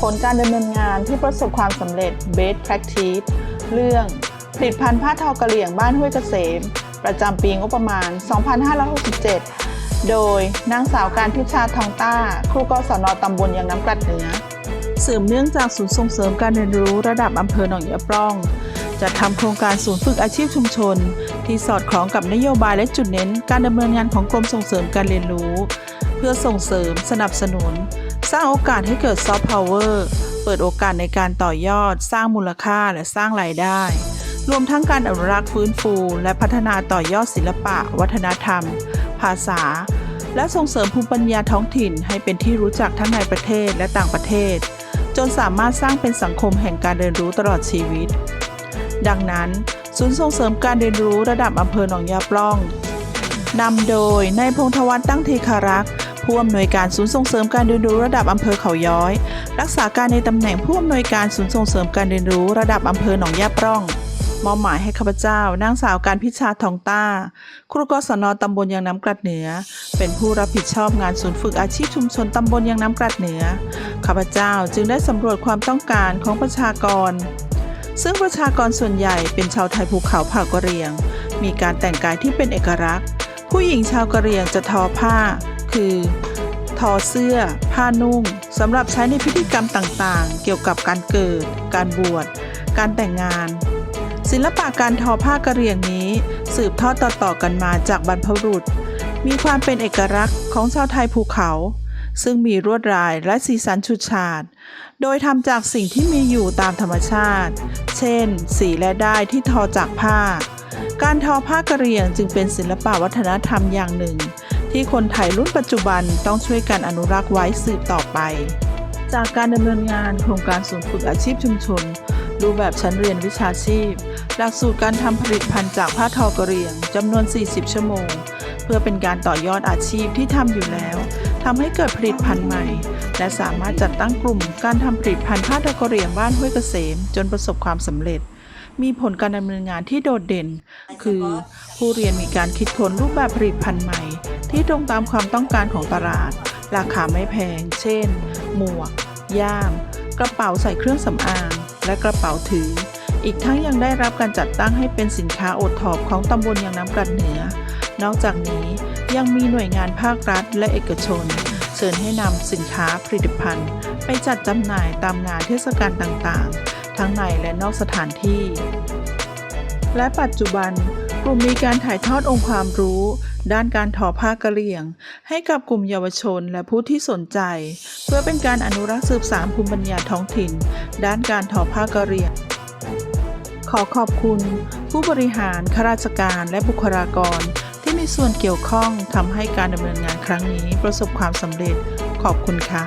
ผลการดำเนินงานที่ประสบความสำเร็จ Best Practice เรื่องผลิตภัณฑ์ผ้าทอกระเหลี่ยงบ้านห้วยเกษม ประจำปีงบประมาณ 2567 โดยนางสาวการพิชาทองต้า ครูกศนตำบลยางน้ำกลัดเหนือสืบเนื่องจากศูนย์ส่งเสริมการเรียนรู้ระดับอำเภอหนองยะปล้องจะทำโครงการศูนย์ฝึกอาชีพชุมชน ที่สอดคล้องกับนโยบายและจุดเน้น การดำเนินงานของกรมส่งเสริมการเรียนรู้ เพื่อส่งเสริมสนับสนุน สร้างโอกาสให้เกิดซอฟต์พาวเวอร์เปิดโอกาสในการต่อยอด สร้างมูลค่าและสร้างรายได้ รวมทั้งการอนุรักษ์ฟื้นฟู และพัฒนาต่อยอดศิลปะ วัฒนธรรม ภาษา และส่งเสริมภูมิปัญญาท้องถิ่น ให้เป็นที่รู้จักทั้งในประเทศและต่างประเทศ จนสามารถสร้างเป็นสังคมแห่งการเรียนรู้ตลอดชีวิต ดังนั้น ศูนย์ส่งเสริมการเรียนรู้ระดับอำเภอหนองยาปล้องนำโดยนายพงษ์ธวัฒน์ตั้งเทคารักษ์ ผู้อำนวยการศูนย์ส่งเสริมการเรียนรู้ระดับอำเภอเขาย้อย รักษาการในตำแหน่งผู้อำนวยการศูนย์ส่งเสริมการเรียนรู้ระดับอำเภอหนองยาปล้องมอบหมายให้ข้าพเจ้านางสาวการพิชาทองต้า ครูกศนตำบลยางน้ำกลัดเหนือ เป็นผู้รับผิดชอบงานศูนย์ฝึกอาชีพชุมชนตำบลยางน้ำกลัดเหนือข้าพเจ้าจึงได้สำรวจความต้องการของประชากร ซึ่งประชากรส่วนใหญ่เป็นชาวไทยภูเขาเผ่ากะเหรี่ยง มีการแต่งกายที่เป็นเอกลักษณ์ ผู้หญิงชาวกะเหรี่ยงจะทอผ้า คือ ทอเสื้อ ผ้านุ่งสำหรับใช้ในพิธีกรรมต่างๆ เกี่ยวกับการเกิด การบวช การแต่งงาน ศิลปะการทอผ้ากระเหรี่ยงนี้ สืบทอดต่อๆกันมาจากบรรพบุรุษ มีความเป็นเอกลักษณ์ของชาวไทยภูเขา ซึ่งมีลวดลายและสีสันฉูดฉาด โดยทำจากสิ่งที่มีอยู่ตามธรรมชาติ เช่น สีและด้ายที่ทอจากผ้า การทอผ้ากระเหรี่ยงจึงเป็นศิลปะวัฒนธรรมอย่างหนึ่ง ที่คนไทยรุ่นปัจจุบันต้องช่วยกันอนุรักษ์ไว้สืบต่อไป จากการดำเนินงานโครงการศูนย์ฝึกอาชีพชุมชน รูปแบบชั้นเรียนวิชาชีพ หลักสูตรการทำผลิตภัณฑ์จากผ้าทอกระเรียงจำนวน 40 ชั่วโมง เพื่อเป็นการต่อยอดอาชีพที่ทำอยู่แล้วทำให้เกิดผลิตภัณฑ์ใหม่ และสามารถจัดตั้งกลุ่มการทำผลิตภัณฑ์ผ้าทอกระเรียงบ้านห้วยเกษม จนประสบความสำเร็จ มีผลการดำเนินงานที่โดดเด่น คือผู้เรียนมีการคิดค้นรูปแบบผลิตภัณฑ์ใหม่ ที่ตรงตามความต้องการของตลาด ราคาไม่แพง เช่น หมวก ย่าม กระเป๋าใส่เครื่องสำอาง และกระเป๋าถือ อีกทั้งยังได้รับการจัดตั้งให้เป็นสินค้าโอทอปของตำบลยางน้ำกลัดเหนือ นอกจากนี้ยังมีหน่วยงานภาครัฐและเอกชน เชิญให้นำสินค้าผลิตภัณฑ์ ไปจัดจำหน่ายตามงานเทศกาลต่างๆ ทั้งในและนอกสถานที่ และปัจจุบันกลุ่มมีการถ่ายทอดองค์ความรู้ ด้านการทอผ้ากะเหรี่ยง ให้กับกลุ่มเยาวชนและผู้ที่สนใจ เพื่อเป็นการอนุรักษ์สืบสานภูมิปัญญาท้องถิ่น ด้านการทอผ้ากะเหรี่ยง ขอขอบคุณผู้บริหารข้าราชการและบุคลากร ที่มีส่วนเกี่ยวข้องทำให้การดำเนินงานครั้งนี้ประสบความสำเร็จขอบคุณค่ะ